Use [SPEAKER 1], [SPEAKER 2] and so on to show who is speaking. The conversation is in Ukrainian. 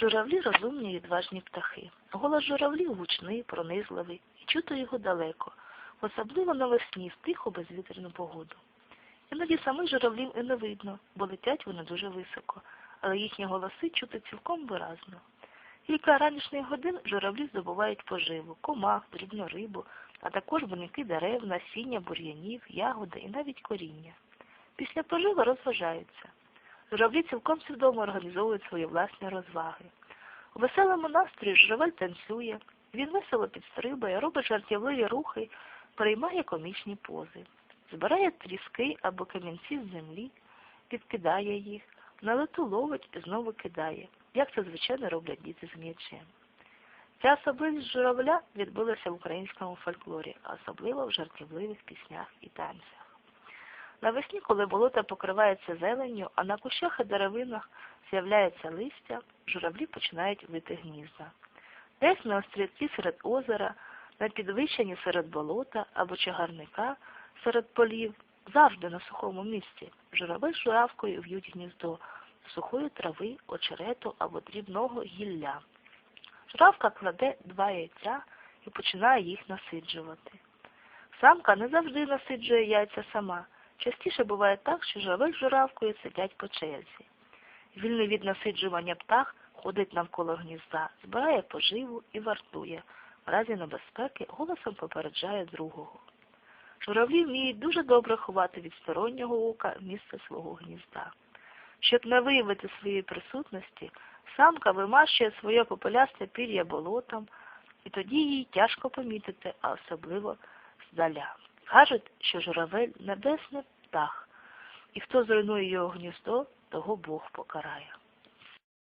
[SPEAKER 1] Журавлі розумні і відважні птахи. Голос журавлів гучний, пронизливий, і чути його далеко, особливо навесні в тиху безвітряну погоду. Іноді самих журавлів і не видно, бо летять вони дуже високо, але їхні голоси чути цілком виразно. Кілька ранішніх годин журавлі здобувають поживу, комах, дрібну рибу, а також виники дерев, насіння, бур'янів, ягоди і навіть коріння. Після поживи розважаються. Журавлі цілком свідомо організовують свої власні розваги. У веселому настрої журавель танцює, він весело підстрибає, робить жартівливі рухи, переймає комічні пози, збирає тріски або камінці з землі, підкидає їх, на лету ловить і знову кидає, як це звичайно роблять діти з м'ячем. Ця особливість журавля відбилася в українському фольклорі, особливо в жартівливих піснях і танцях. Навесні, коли болота покриваються зеленню, а на кущах і деревинах з'являється листя, журавлі починають вити гнізда. Десь на острівці серед озера, на підвищенні серед болота або чагарника серед полів, завжди на сухому місці, журавель з журавкою в'ють гніздо сухої трави, очерету або дрібного гілля. Журавка кладе два яйця і починає їх насиджувати. Самка не завжди насиджує яйця сама. Частіше буває так, що журавель з журавкою сидять по черзі. Вільний від насиджування птах ходить навколо гнізда, збирає поживу і вартує. В разі небезпеки голосом попереджає другого. Журавлі вміють дуже добре ховати від стороннього ока місце свого гнізда. Щоб не виявити своєї присутності, самка вимащує своє попелясте пір'я болотом, і тоді їй тяжко помітити, а особливо здаля. Кажуть, що журавель небесний птах, і хто зруйнує його гніздо, того Бог покарає.